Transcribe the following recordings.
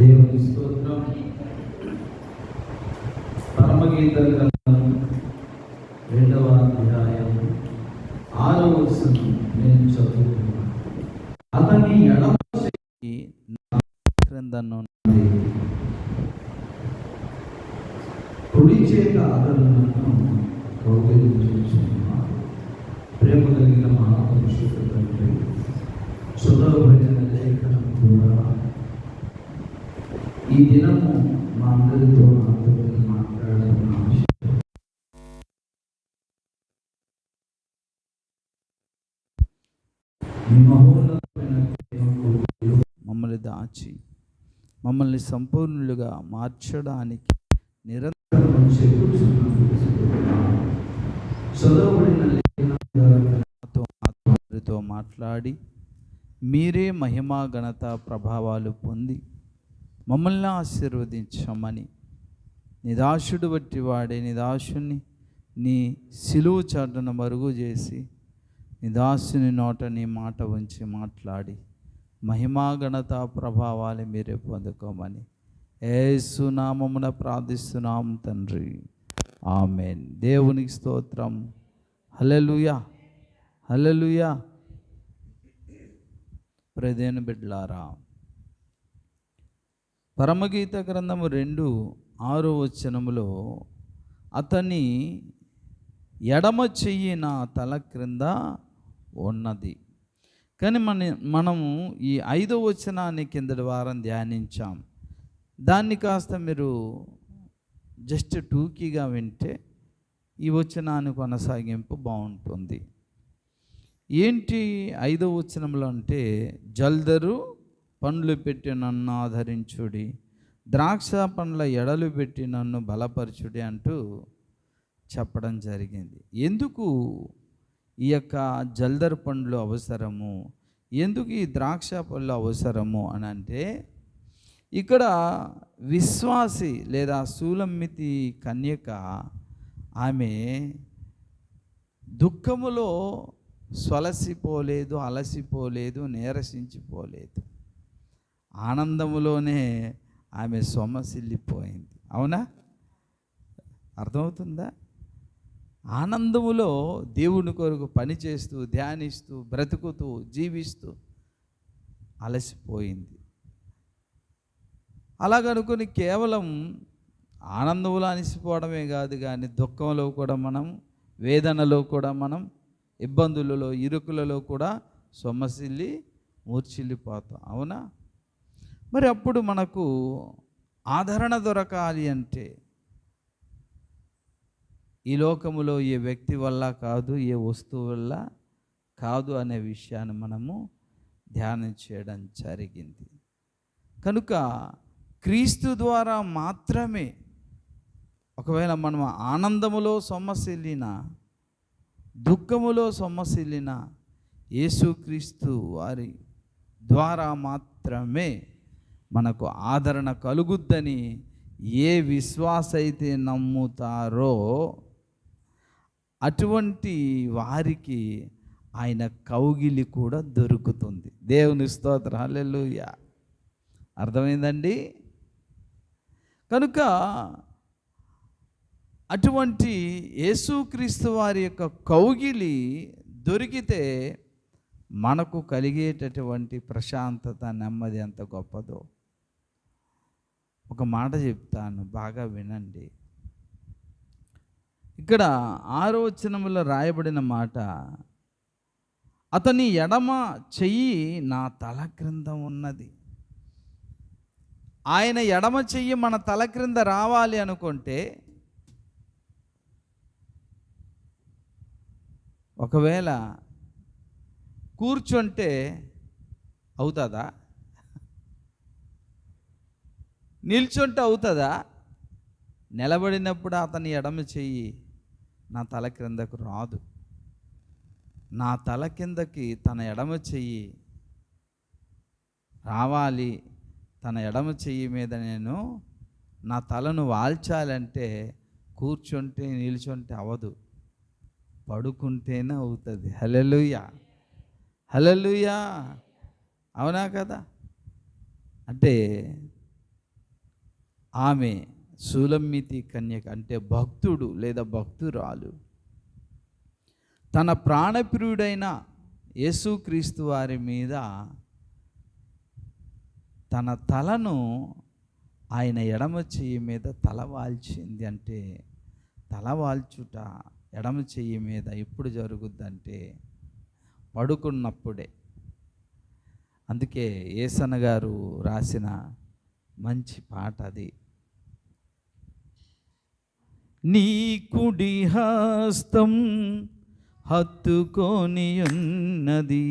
దేవుని స్తోత్రం. పరమగీత గ్రంథం రెండవ అధ్యాయం ఆరో వచనం నేను చదువుతున్నాను అతని ఎడమ ఈ క్రిందను చేయి కుడి చేత అతను నన్ను కౌగిలించుచున్నాడు ప్రేమ కలిగిన మహాపురుషుడు తండ్రి చదవబడిన లేఖనం కూడా ఈ దినము మా అందరితో నాతో మాట్లాడుతున్న విషయం మీ మహోన్నతమైన ప్రేమకు మమ్మల్ని దాచి మమ్మల్ని సంపూర్ణులుగా మార్చడానికి నిరంతరం చదవబడిన మాట్లాడి మీరే మహిమా ఘనత ప్రభావాలు పొంది మమ్మల్ని ఆశీర్వదించమని. నిదాశుడు బట్టి వాడే నిదాశుని నీ సిలువు చాటను మరుగు చేసి నిదాసుని నోట నీ మాట ఉంచి మాట్లాడి. మహిమా ఘనత ప్రభావాలు మీరే పొందుకోమని. ఏసునామమున ప్రార్థిస్తున్నాం తండ్రి. ఆమెన్. దేవునికి స్తోత్రం. హలలుయా హలలుయా ప్రదేను బిడ్లారా. పరమగీత గ్రంథము రెండు ఆరో వచనములో అతని ఎడమ చెయ్యి నా తల క్రింద ఉన్నది. కానీ మన మనము ఈ ఐదో వచనాన్ని కిందటి వారం ధ్యానించాం. దాన్ని కాస్త మీరు జస్ట్ టూకీగా వింటే ఈ వచనాన్ని కొనసాగింపు బాగుంటుంది. ఏంటి ఐదో వచనంలో అంటే జల్దరు పండ్లు పెట్టి నన్ను ఆదరించుడి ద్రాక్ష పండ్ల ఎడలు పెట్టి నన్ను బలపరచుడి అంటూ చెప్పడం జరిగింది. ఎందుకు? ఈ యొక్క జల్దర్ పండ్లు అవసరము? ఎందుకు ఈ ద్రాక్ష పళ్ళు అవసరము? అని అంటే ఇక్కడ విశ్వాసి లేదా సూలమ్మితి కన్యక ఆమె దుఃఖములో స్వలసిపోలేదు అలసిపోలేదు నీరసించిపోలేదు. ఆనందములోనే ఆమె సొమ్మసిల్లిపోయింది అవునా? అర్థమవుతుందా? ఆనందములో దేవుని కొరకు పనిచేస్తూ ధ్యానిస్తూ బ్రతుకుతూ జీవిస్తూ అలసిపోయింది. అలాగనుకొని కేవలం ఆనందంలో అలసిపోవడమే కాదు కానీ దుఃఖంలో కూడా మనం వేదనలో కూడా మనం ఇబ్బందులలో ఇరుకులలో కూడా సొమ్మసిల్లి మూర్చిల్లిపోతాం అవునా? మరి అప్పుడు మనకు ఆదరణ దొరకాలి అంటే ఈ లోకములో ఏ వ్యక్తి వల్ల కాదు ఏ వస్తువు వల్ల కాదు అనే విషయాన్ని మనము ధ్యానం చేయడం జరిగింది. కనుక క్రీస్తు ద్వారా మాత్రమే ఒకవేళ మనం ఆనందములో సొమ్మసిల్లిన దుఃఖములో సొమ్మసిల్లిన యేసుక్రీస్తు వారి ద్వారా మాత్రమే మనకు ఆదరణ కలుగుద్దని ఏ విశ్వాస అయితే నమ్ముతారో అటువంటి వారికి ఆయన కౌగిలి కూడా దొరుకుతుంది. దేవుని స్తోత్ర. హల్లెలూయా. అర్థమైందండి? కనుక అటువంటి యేసుక్రీస్తు వారి యొక్క కౌగిలి దొరికితే మనకు కలిగేటటువంటి ప్రశాంతత నెమ్మది ఎంత గొప్పదో. ఒక మాట చెప్తాను బాగా వినండి. ఇక్కడ ఆరోచనములో రాయబడిన మాట అతని ఎడమ చెయ్యి నా తల క్రింద ఉన్నది. ఆయన ఎడమ చెయ్యి మన తల క్రింద రావాలి అనుకుంటే ఒకవేళ కూర్చుంటే అవుతుందా? నిల్చుంటే అవుతుందా? నిలబడినప్పుడు అతని ఎడమ చెయ్యి నా తల క్రిందకు రాదు. నా తల కిందకి తన ఎడమ చెయ్యి రావాలి. తన ఎడమ చెయ్యి మీద నేను నా తలను వాల్చాలంటే కూర్చుంటే నిల్చుంటే అవ్వదు పడుకుంటేనే అవుతుంది. హలలుయా హలలుయా అవునా కదా? అంటే ఆమె సూలమ్మితి కన్యక అంటే భక్తుడు లేదా భక్తురాలు. తన ప్రాణప్రియుడైన యేసుక్రీస్తు వారి మీద తన తలను ఆయన ఎడమ చెయ్యి మీద తల వాల్చింది అంటే తల వాల్చుట ఎడమ చెయ్యి మీద ఎప్పుడు జరుగుద్దంటే పడుకున్నప్పుడే. అందుకే ఏసన గారు రాసిన మంచి పాట అది. నీ కుడి హస్తం హత్తుకొని ఉన్నది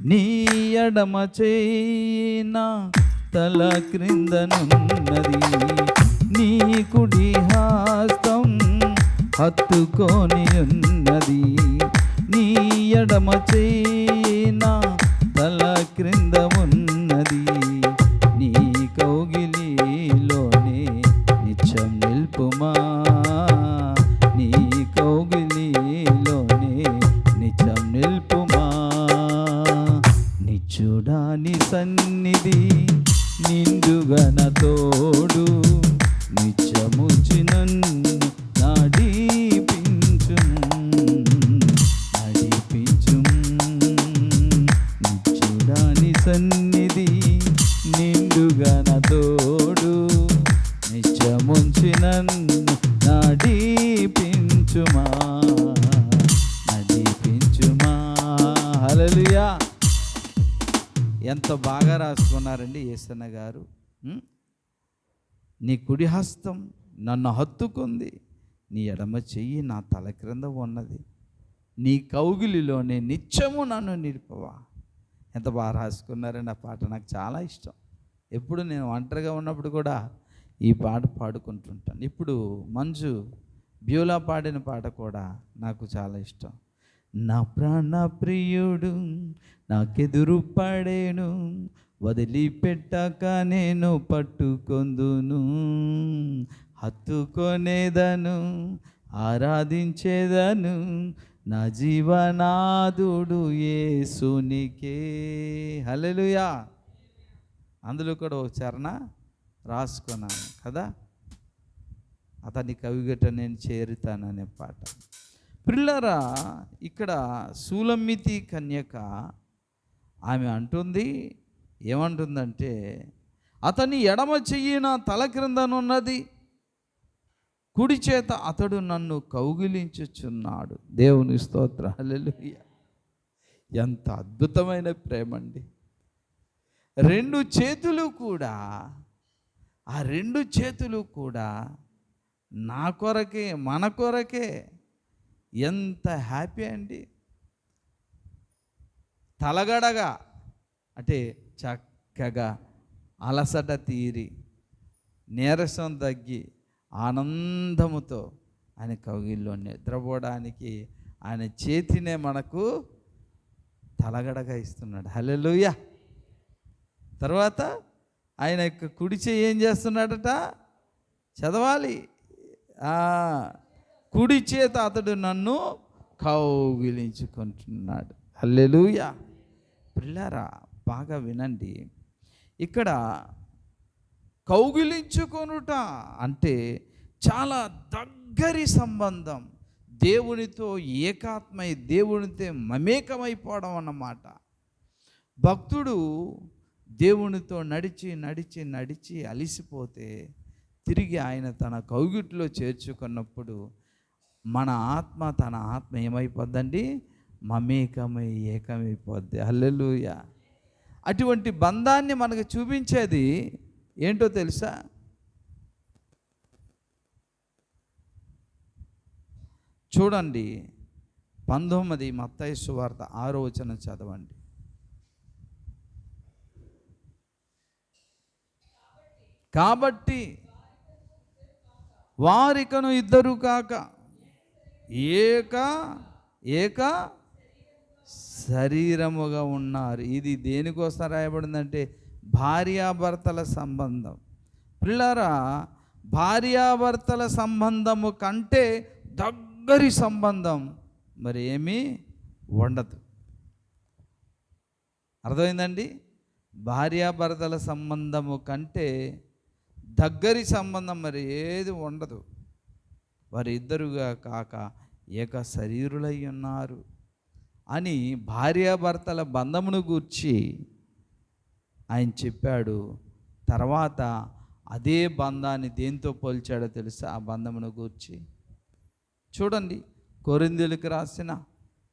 నీ ఎడమ చేయిన తల క్రిందనున్నది. నీ కుడి హస్తం హత్తుకొని ఉన్నది నీ ఎడమ చేయిన తల క్రింద సన్నిధి నిండుగా నిండుగన తోడు. నిత్యముంచి నన్ను నడిపించుమా. నడిపించుమా. ఎంత బాగా రాసుకున్నారండి ఏసన్న గారు. నీ కుడి హస్తం నన్ను హత్తుకుంది. నీ ఎడమ చెయ్యి నా తల క్రింద ఉన్నది. నీ కౌగిలిలోనే నిత్యము నన్ను నిలిపవా. ఎంత బాగా రాసుకున్నారని ఆ పాట నాకు చాలా ఇష్టం. ఎప్పుడు నేను ఒంటరిగా ఉన్నప్పుడు కూడా ఈ పాట పాడుకుంటుంటాను. ఇప్పుడు మంజు బ్యూలా పాడిన పాట కూడా నాకు చాలా ఇష్టం. నా ప్రాణ ప్రియుడు నాకెదురు పడేను వదిలిపెట్టాక నేను పట్టుకొందును హత్తుకొనేదను ఆరాధించేదను నా జీవనాదుడు ఏసునికే హల్లెలూయా. అందులో కూడా ఒక చరణ రాసుకున్నాను కదా. అతని కవిగట నేను చేరుతాననే పాట. పిల్లరా ఇక్కడ సూలమ్మితి కన్యక ఆమె అంటుంది ఏమంటుందంటే అతని ఎడమ చెయ్యి నా తల క్రిందనున్నది కుడి చేత అతడు నన్ను కౌగిలించుచున్నాడు. దేవుని స్తోత్ర. ఎంత అద్భుతమైన ప్రేమ అండి రెండు చేతులు కూడా ఆ రెండు చేతులు కూడా నా కొరకే మన కొరకే ఎంత హ్యాపీ అండి. తలగడగా అంటే చక్కగా అలసట తీరి నీరసం తగ్గి ఆనందముతో ఆయన కౌగిల్లో నిద్రపోవడానికి ఆయన చేతినే మనకు తలగడగా ఇస్తున్నాడు. హలెలుయ తర్వాత ఆయన యొక్క కుడి చేయి ఏం చేస్తున్నాడట? చదవాలి. కుడి చేత అతడు నన్ను కౌగిలించుకుంటున్నాడు. హల్లెలుయ! పిల్లారా బాగా వినండి. ఇక్కడ కౌగిలించుకొనుట అంటే చాలా దగ్గరి సంబంధం. దేవునితో ఏకాత్మై దేవునితో మమేకమైపోవడం అన్నమాట. భక్తుడు దేవునితో నడిచి నడిచి నడిచి అలిసిపోతే తిరిగి ఆయన తన కౌగిట్లో చేర్చుకున్నప్పుడు మన ఆత్మ తన ఆత్మ ఏమైపోద్దండి? మమేకమై ఏకమైపోద్ది. అల్లెలుయ అటువంటి బంధాన్ని మనకు చూపించేది ఏంటో తెలుసా? చూడండి పంతొమ్మిది మత్తయి సువార్త ఆరో వచనం చదవండి. కాబట్టి వారికను ఇద్దరు కాక ఏక ఏక శరీరముగా ఉన్నారు. ఇది దేనికోసం రాయబడిందంటే భార్యాభర్తల సంబంధం. పిల్లరా భార్యాభర్తల సంబంధము కంటే దగ్గరి సంబంధం మరి ఏమీ ఉండదు అర్థమైందండి? భార్యాభర్తల సంబంధము కంటే దగ్గరి సంబంధం మరి ఏది ఉండదు వారి ఇద్దరుగా కాక ఏక శరీరులై ఉన్నారు అని భార్యాభర్తల బంధమును గూర్చి ఆయన చెప్పాడు తర్వాత అదే బంధాన్ని దేంతో పోల్చాడో తెలుసా? ఆ బంధమును గూర్చి. చూడండి కొరిందులకు రాసిన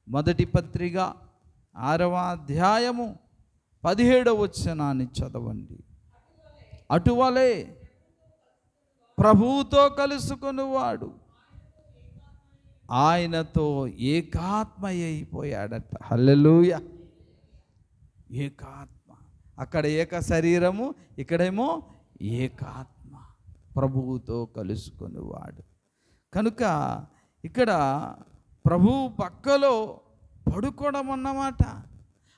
మొదటి పత్రిక ఆరవ అధ్యాయము పదిహేడవ వచనాన్ని చదవండి. అటువలే ప్రభువుతో కలుసుకునివాడు. ఆయనతో ఏకాత్మ అయిపోయాడట హల్లెలూయ! ఏకాత్మ అక్కడ ఏక శరీరము ఇక్కడేమో ఏకాత్మ ప్రభువుతో కలుసుకునేవాడు. కనుక ఇక్కడ ప్రభువు పక్కలో పడుకోవడం అన్నమాట.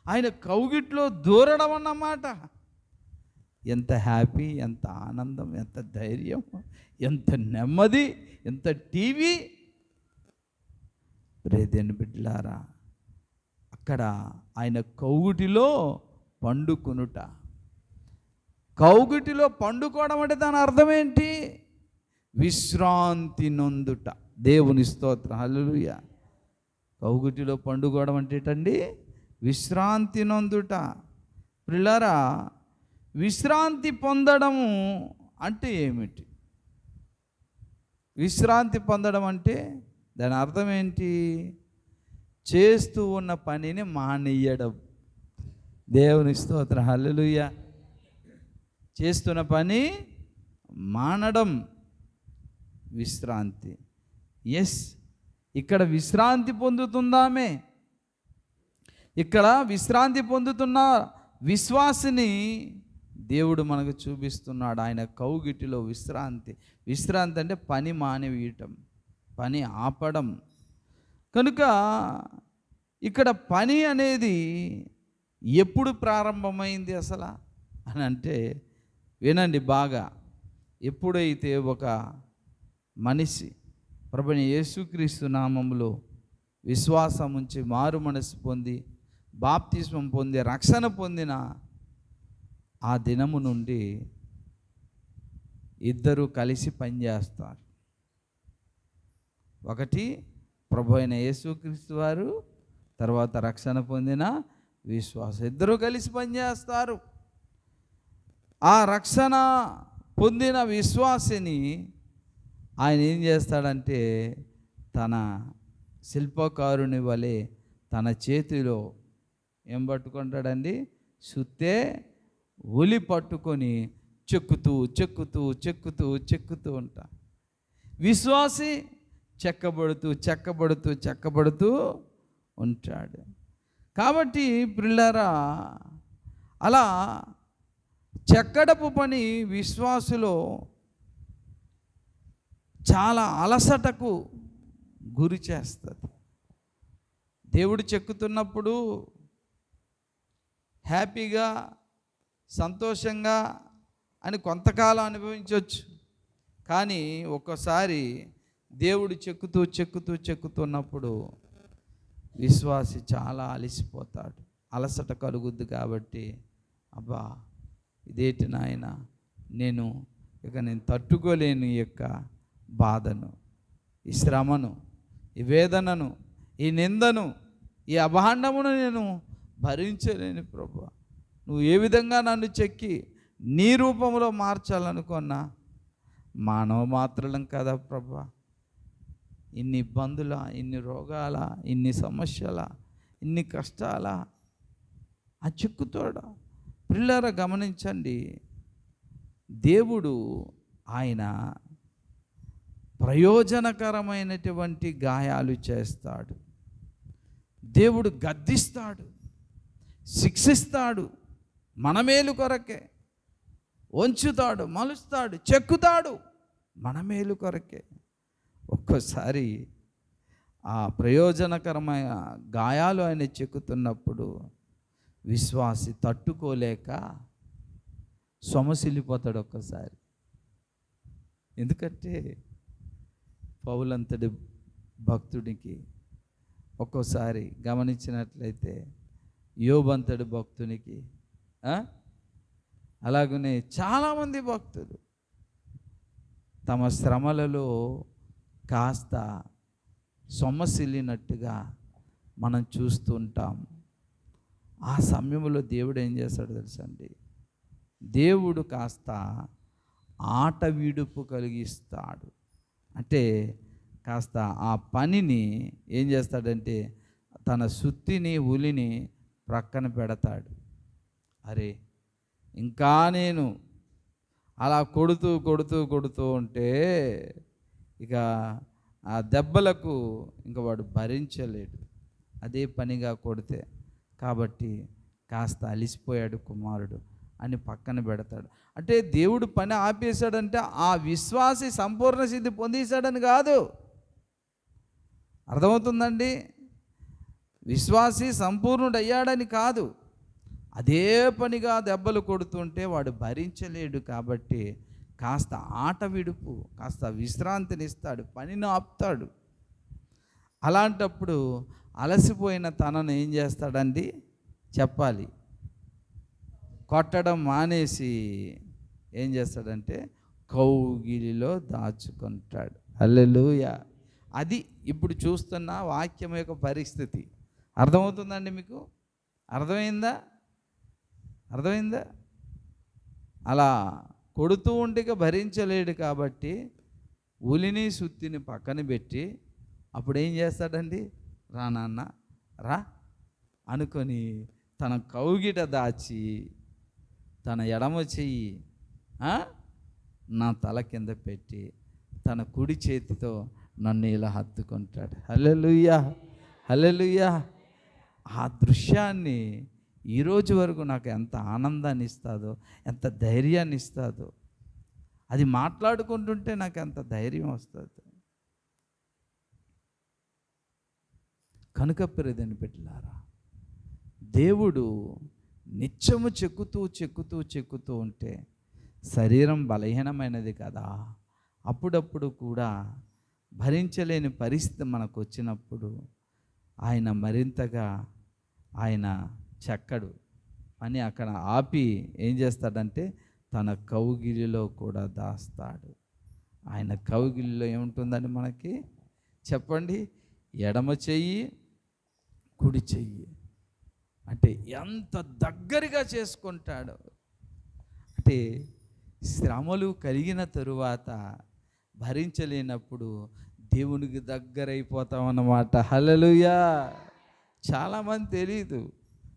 ఆయన కౌగిట్లో దూరడం అన్నమాట. ఎంత హ్యాపీ ఎంత ఆనందం ఎంత ధైర్యం ఎంత నెమ్మది ఎంత టీవీ. రేదేని బిడ్డలారా అక్కడ ఆయన కౌగుటిలో పండుకొనుట. కౌగుటిలో పండుకోవడం అంటే దాని అర్థం ఏంటి? విశ్రాంతి నొందుట. దేవుని స్తోత్ర. హల్లెలూయ. కౌగుటిలో పండుకోవడం అంటే ఏంటండి? విశ్రాంతి నొందుట. పిల్లరా విశ్రాంతి పొందడము అంటే ఏమిటి? విశ్రాంతి పొందడం అంటే దాని అర్థం ఏంటి? చేస్తూ ఉన్న పనిని మానేయడం. దేవుని స్తోత్ర. హల్లెలూయ. చేస్తున్న పని మానడం విశ్రాంతి. ఎస్ ఇక్కడ విశ్రాంతి పొందుతుందామే. ఇక్కడ విశ్రాంతి పొందుతున్న విశ్వాసిని దేవుడు మనకు చూపిస్తున్నాడు. ఆయన కౌగిటిలో విశ్రాంతి. విశ్రాంతి అంటే పని మానేయటం పని ఆపడం. కనుక ఇక్కడ పని అనేది ఎప్పుడు ప్రారంభమైంది అసలు? అని అంటే వినండి బాగా. ఎప్పుడైతే ఒక మనిషి ప్రభుని యేసుక్రీస్తు నామంలో విశ్వాసం ఉంచి మారు మనసు పొంది బాప్తిస్మం పొంది రక్షణ పొందిన ఆ దినము నుండి ఇద్దరు కలిసి పనిచేస్తారు ఒకటి ప్రభు అయిన యేసుక్రీస్తు వారు తర్వాత రక్షణ పొందిన విశ్వాస. ఇద్దరు కలిసి పనిచేస్తారు ఆ రక్షణ పొందిన విశ్వాసిని ఆయన ఏం చేస్తాడంటే తన శిల్పకారుని వలె తన చేతిలో ఏం పట్టుకుంటాడండి? సుత్తే ఉలి పట్టుకొని చెక్కుతూ చెక్కుతూ చెక్కుతూ చెక్కుతూ ఉంటా. విశ్వాసి చెక్కబడుతూ చెక్కబడుతూ చెక్కబడుతూ ఉంటాడు. కాబట్టి పిల్లరా అలా చెక్కడపు పని విశ్వాసులో చాలా అలసటకు గురి చేస్తుంది. దేవుడు చెక్కుతున్నప్పుడు హ్యాపీగా సంతోషంగా అని కొంతకాలం అనుభవించవచ్చు కానీ ఒక్కోసారి దేవుడు చెక్కుతూ చెక్కుతూ చెక్కుతున్నప్పుడు విశ్వాసి చాలా అలసిపోతాడు. అలసట కలుగుద్ది కాబట్టి అబ్బా ఇదేటి నాయన నేను ఇక నేను తట్టుకోలేని యొక్క బాధను ఈ శ్రమను ఈ వేదనను ఈ నిందను ఈ అభాండమును నేను భరించలేని ప్రభు. నువ్వు ఏ విధంగా నన్ను చెక్కి నీ రూపంలో మార్చాలనుకున్నా మానవ మాత్రలం కదా ప్రభా. ఇన్ని ఇబ్బందుల ఇన్ని రోగాల ఇన్ని సమస్యల ఇన్ని కష్టాల. ఆ చిక్కుతోడ పిల్లర గమనించండి. దేవుడు ఆయన ప్రయోజనకరమైనటువంటి గాయాలు చేస్తాడు. దేవుడు గద్దిస్తాడు. శిక్షిస్తాడు. మనమేలు కొరకే. వంచుతాడు మలుస్తాడు చెక్కుతాడు. మనమేలు కొరకే. ఒక్కోసారి ఆ ప్రయోజనకరమైన గాయాలు ఆయన చెక్కుతున్నప్పుడు విశ్వాసి తట్టుకోలేక సొమసిల్లిపోతాడు ఒక్కసారి. ఎందుకంటే పౌలంతటి భక్తుడికి ఒక్కోసారి గమనించినట్లయితే యోబంతడి భక్తునికి అలాగనే చాలామంది భక్తులు తమ శ్రమలలో కాస్త సొమ్మసిల్లినట్టుగా మనం చూస్తుంటాం. ఆ సమయంలో దేవుడు ఏం చేస్తాడు తెలుసండి దేవుడు కాస్త ఆట విడుపు కలిగిస్తాడు. అంటే కాస్త ఆ పనిని ఏం చేస్తాడంటే తన సుత్తిని ఉలిని ప్రక్కన పెడతాడు. అరే ఇంకా నేను అలా కొడుతూ కొడుతూ కొడుతూ ఉంటే ఇక ఆ దెబ్బలకు ఇంక వాడు భరించలేడు. అదే పనిగా కొడితే కాబట్టి కాస్త అలిసిపోయాడు కుమారుడు అని పక్కన పెడతాడు. అంటే దేవుడు పని ఆపేశాడంటే ఆ విశ్వాసి సంపూర్ణ సిద్ధి పొందేశాడని కాదు. అర్థమవుతుందండి? విశ్వాసి సంపూర్ణుడు అయ్యాడని కాదు. అదే పనిగా దెబ్బలు కొడుతుంటే వాడు భరించలేడు కాబట్టి కాస్త ఆట విడుపు కాస్త విశ్రాంతినిస్తాడు పనిని ఆపుతాడు. అలాంటప్పుడు అలసిపోయిన తనను ఏం చేస్తాడండి? చెప్పాలి. కొట్టడం మానేసి ఏం చేస్తాడంటే కౌగిలిలో దాచుకుంటాడు. అల్లెలుయ అది ఇప్పుడు చూస్తున్న వాక్యం యొక్క పరిస్థితి. అర్థమవుతుందండి మీకు? అర్థమైందా? అర్థమైందా? అలా కొడుతూ ఉంటే భరించలేడు కాబట్టి ఉలిని సుత్తిని పక్కన పెట్టి అప్పుడు ఏం చేస్తాడండి? రా నాన్న రా అనుకొని తన కౌగిట దాచి తన ఎడమ చెయ్యి నా తల కింద పెట్టి తన కుడి చేతితో నన్ను ఇలా హత్తుకుంటాడు. హల్లెలూయా హల్లెలూయా. ఆ దృశ్యాన్ని ఈరోజు వరకు నాకు ఎంత ఆనందాన్ని ఇస్తుందో ఎంత ధైర్యాన్ని ఇస్తుందో అది మాట్లాడుకుంటుంటే నాకు ఎంత ధైర్యం వస్తుంది. కనుక పెరిదని పెట్టారా దేవుడు నిత్యము చెక్కుతూ చెక్కుతూ చెక్కుతూ ఉంటే శరీరం బలహీనమైనది కదా. అప్పుడప్పుడు కూడా భరించలేని పరిస్థితి మనకు వచ్చినప్పుడు ఆయన మరింతగా ఆయన చెక్కడు అని అక్కడ ఆపి ఏం చేస్తాడంటే తన కౌగిలిలో కూడా దాస్తాడు. ఆయన కౌగిలిలో ఏముంటుందండి మనకి? చెప్పండి. ఎడమ చెయ్యి కుడి చెయ్యి. అంటే ఎంత దగ్గరగా చేసుకుంటాడు. అంటే శ్రమలు కలిగిన తరువాత భరించలేనప్పుడు దేవునికి దగ్గరైపోతాం అన్నమాట హలలుయా చాలామంది తెలియదు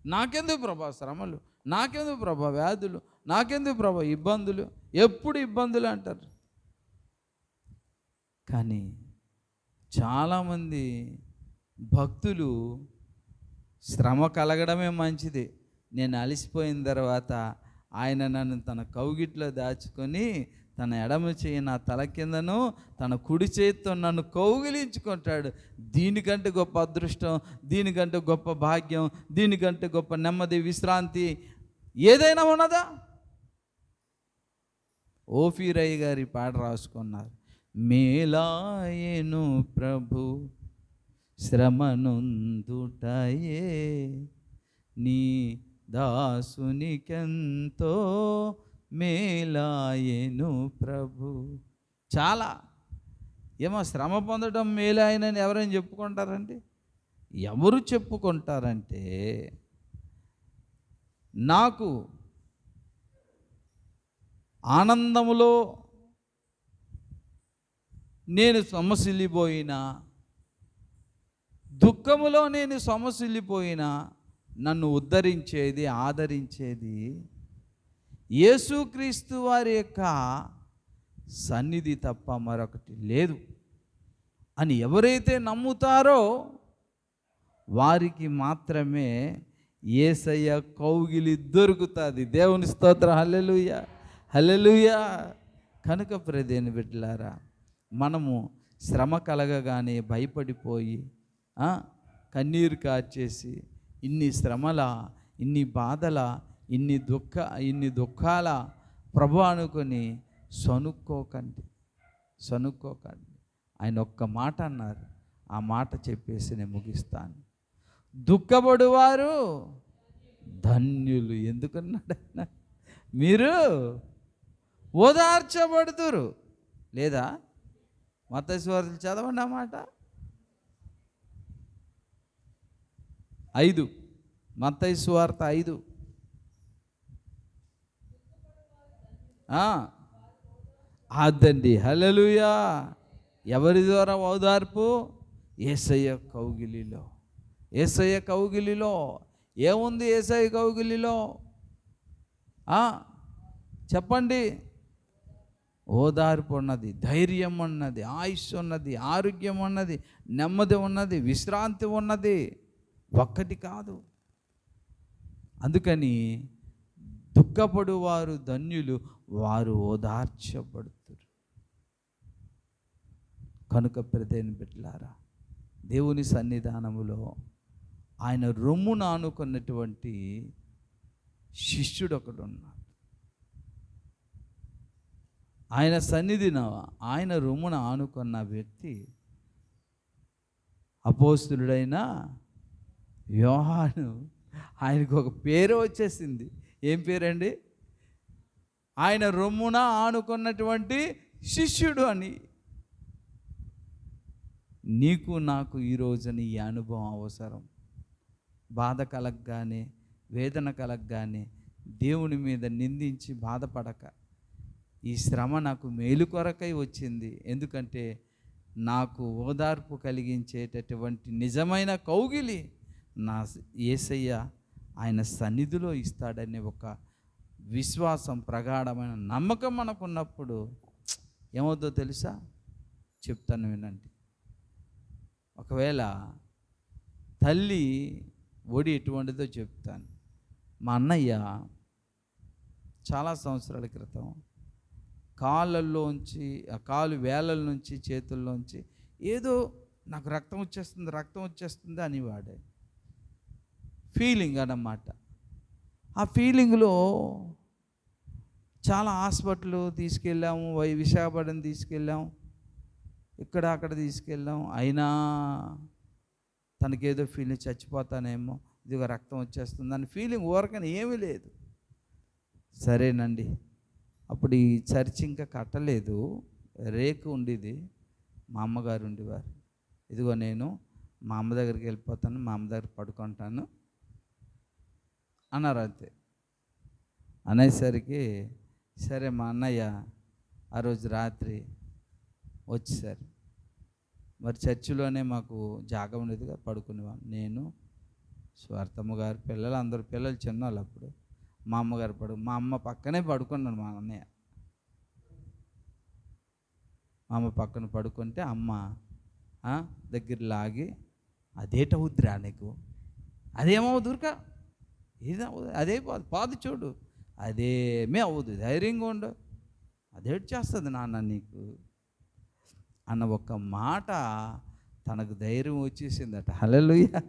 నాకెందుకు ప్రభా శ్రమలు? నాకెందుకు ప్రభా వ్యాధులు? నాకెందుకు ప్రభా ఇబ్బందులు? ఎప్పుడు ఇబ్బందులు అంటారు? కానీ చాలామంది భక్తులు శ్రమ కలగడమే మంచిది. నేను అలసిపోయిన తర్వాత ఆయన నన్ను తన కౌగిట్లో దాచుకొని తన ఎడమ చేయి నా తల కిందను తన కుడి చేతితో నన్ను కౌగిలించుకుంటాడు. దీనికంటే గొప్ప అదృష్టం దీనికంటే గొప్ప భాగ్యం దీనికంటే గొప్ప నెమ్మది విశ్రాంతి ఏదైనా ఉన్నదా? ఓఫీరయ్య గారి పాట రాసుకున్నారు. మేలాయను ప్రభు శ్రమనుందుటయే నీ దాసునికెంతో మేలాయను ప్రభు. చాలా. ఏమో శ్రమ పొందడం మేలాయనని ఎవరైనా చెప్పుకుంటారండి? ఎవరు చెప్పుకుంటారంటే నాకు ఆనందములో నేను సొమ్మసిల్లిపోయినా దుఃఖములో నేను సొమ్మసిల్లిపోయినా నన్ను ఉద్ధరించేది ఆదరించేది యేసుక్రీస్తు వారి యొక్క సన్నిధి తప్ప మరొకటి లేదు. అని ఎవరైతే నమ్ముతారో వారికి మాత్రమే ఏసయ్య కౌగిలి దొరుకుతుంది. దేవుని స్తోత్ర. హల్లెలూయ. హల్లెలుయ. కనుక ప్రదేని బిడ్డలారా మనము శ్రమ కలగగానే భయపడిపోయి కన్నీరు కార్చేసి ఇన్ని శ్రమల ఇన్ని బాధల ఇన్ని దుఃఖ ఇన్ని దుఃఖాల ప్రభు అనుకుని సనుక్కోకండి. సనుక్కోకండి. ఆయన ఒక్క మాట అన్నారు. ఆ మాట చెప్పేసి నేను ముగిస్తాను. దుఃఖపడువారు ధన్యులు. ఎందుకన్నాడు ఆయన? మీరు ఓదార్చబడుతురు లేదా? మతస్వార్తలు చదవండి అన్నమాట ఐదు. మత్తయి సువార్త ఐదు. అదండి హలలుయా ఎవరి ద్వారా ఓదార్పు? ఏసయ్య కౌగిలిలో. ఏసయ్య కౌగిలిలో. ఏముంది ఏసయ్య కౌగిలిలో? చెప్పండి. ఓదార్పు ఉన్నది ధైర్యం ఉన్నది ఆయుష్ ఉన్నది ఆరోగ్యం ఉన్నది నెమ్మది ఉన్నది విశ్రాంతి ఉన్నది. ఒక్కటి కాదు. అందుకని దుఃఖపడువారు ధన్యులు వారు ఓదార్చబడుతారు. కనుక ప్రతిని బిడ్డలారా దేవుని సన్నిధానములో ఆయన రొమ్మును ఆనుకున్నటువంటి శిష్యుడు ఒకడు ఉన్నాడు ఆయన సన్నిధిన ఆయన రొమ్మున ఆనుకున్న వ్యక్తి అపోస్తుడైన యోహాను. ఆయనకు ఒక పేరు వచ్చేసింది. ఏం పేరండి? ఆయన రొమ్మున ఆనుకున్నటువంటి శిష్యుడు అని. నీకు నాకు ఈ రోజున ఈ అనుభవం అవసరం. బాధ కలగగానే వేదన కలగగానే దేవుని మీద నిందించి బాధపడక. ఈ శ్రమ నాకు మేలు కొరకై వచ్చింది. ఎందుకంటే నాకు ఓదార్పు కలిగించేటటువంటి నిజమైన కౌగిలి నా ఏసయ్య ఆయన సన్నిధిలో ఇస్తాడనే ఒక విశ్వాసం ప్రగాఢమైన నమ్మకం మనకున్నప్పుడు ఏమవుతుందో తెలుసా? చెప్తాను వినండి. ఒకవేళ తల్లి ఒడి ఎటువంటిదో చెప్తాను. మా అన్నయ్య చాలా సంవత్సరాల క్రితం కాళ్ళల్లోంచి ఆ కాలు వేలల నుంచి చేతుల్లోంచి ఏదో నాకు రక్తం వచ్చేస్తుంది రక్తం వచ్చేస్తుంది అనేవాడే. ఫీలింగ్ అన్నమాట. ఆ ఫీలింగ్లో చాలా హాస్పిటల్ తీసుకెళ్ళాము వై విశాఖపట్నం తీసుకెళ్ళాము ఇక్కడ అక్కడ తీసుకెళ్ళాం. అయినా తనకేదో ఫీలింగ్ చచ్చిపోతానేమో ఇదిగో రక్తం వచ్చేస్తుంది అని ఫీలింగ్ ఊరకని ఏమీ లేదు. సరేనండి. అప్పుడు ఈ చర్చ్ ఇంకా కట్టలేదు. రేకు ఉండేది. మా అమ్మగారు ఉండేవారు. ఇదిగో నేను మా అమ్మ దగ్గరికి వెళ్ళిపోతాను మా అమ్మ దగ్గర పడుకుంటాను. అన్నారు అంతే. అనేసరికి సరే మా అన్నయ్య ఆ రోజు రాత్రి వచ్చేసారు మరి చర్చిలోనే మాకు జాగ ఉండేదిగా పడుకునేవాడు నేను స్వార్థమ్మ గారు పిల్లలు అందరు పిల్లలు చిన్నవాళ్ళు అప్పుడు. మా అమ్మగారు పడు మా అమ్మ పక్కనే పడుకున్నాను మా అన్నయ్య. మా అమ్మ పక్కన పడుకుంటే అమ్మ దగ్గర లాగి అదేటవుద్దిరా నీకు? అదేమవుదురుకా ఇది అవ్వదు. అదే పాదు పాదు చూడు. అదేమీ అవ్వదు. ధైర్యంగా ఉండు. అదేటి చేస్తుంది నాన్న నీకు. అన్న ఒక్క మాట తనకు ధైర్యం వచ్చేసిందట. హల్లెలూయా.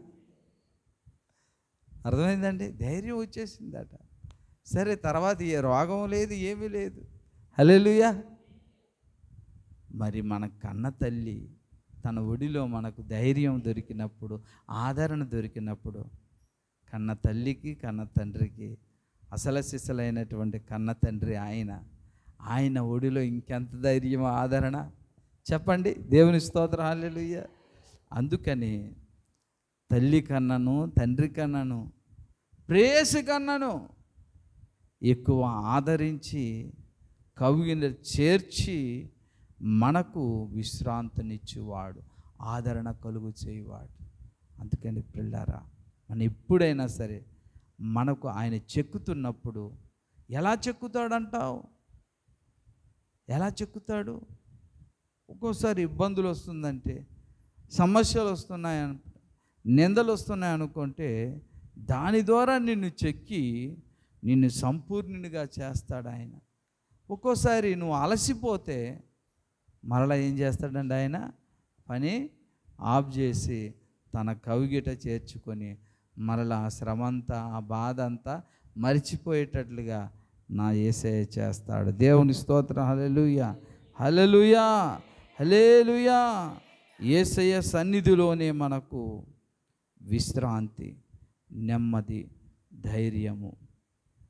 అర్థమైందండి? ధైర్యం వచ్చేసిందట. సరే తర్వాత ఏ రోగం లేదు ఏమీ లేదు. హల్లెలూయా. మరి మన కన్న తల్లి తన ఒడిలో మనకు ధైర్యం దొరికినప్పుడు ఆదరణ దొరికినప్పుడు కన్న తల్లికి కన్న తండ్రికి అసలు సిసలైనటువంటి కన్న తండ్రి ఆయన ఆయన ఒడిలో ఇంకెంత ధైర్యం ఆదరణ? చెప్పండి. దేవుని స్తోత్ర. హల్లెలూయా. అందుకని తల్లి కన్నను తండ్రి కన్నను ప్రేయసి కన్నను ఎక్కువ ఆదరించి కవిని చేర్చి మనకు విశ్రాంతినిచ్చేవాడు ఆదరణ కలుగు చేయువాడు. అందుకని పిల్లారా మనం ఎప్పుడైనా సరే మనకు ఆయన చెక్కుతున్నప్పుడు ఎలా చెక్కుతాడంటావు? ఎలా చెక్కుతాడు? ఒక్కోసారి ఇబ్బందులు వస్తుందంటే సమస్యలు వస్తున్నాయని నిందలు వస్తున్నాయి అనుకుంటే దాని ద్వారా నిన్ను చెక్కి నిన్ను సంపూర్ణునిగా చేస్తాడు ఆయన. ఒక్కోసారి నువ్వు అలసిపోతే మరలా ఏం చేస్తాడండి ఆయన? పని ఆఫ్ చేసి తన కవిగిట చేర్చుకొని మరలా ఆ శ్రమ అంతా ఆ బాధ అంతా మరిచిపోయేటట్లుగా నా ఏసయ్య చేస్తాడు. దేవుని స్తోత్రం. హల్లెలూయా. హల్లెలూయా. హలేలుయా ఏసయ్య సన్నిధిలోనే మనకు విశ్రాంతి నెమ్మది ధైర్యము.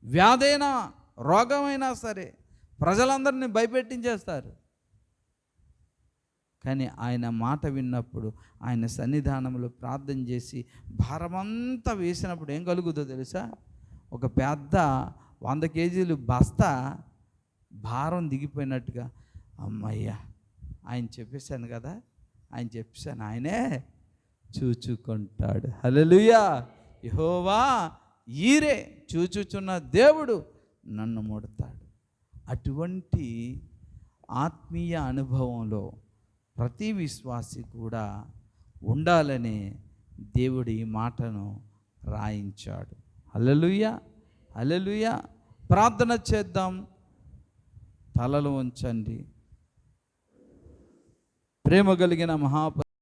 వ్యాధైనా రోగమైనా సరే ప్రజలందరినీ భయపెట్టించేస్తారు. కానీ ఆయన మాట విన్నప్పుడు ఆయన సన్నిధానంలో ప్రార్థన చేసి భారమంతా వేసినప్పుడు ఏం కలుగుతుందో తెలుసా? ఒక పెద్ద వంద కేజీలు బస్తా భారం దిగిపోయినట్టుగా అమ్మయ్యా ఆయన చెప్పేశాను కదా ఆయన చెప్పేశాను ఆయనే చూచుకుంటాడు. హలలుయా యహోవా ఈరే చూచుచున్న దేవుడు నన్ను ముడతాడు. అటువంటి ఆత్మీయ అనుభవంలో ప్రతి విశ్వాసి కూడా ఉండాలని దేవుడు ఈ మాటను రాయించాడు. అల్లలుయ అల్లలుయ ప్రార్థన చేద్దాం. తలలు ఉంచండి ప్రేమ కలిగిన మహాప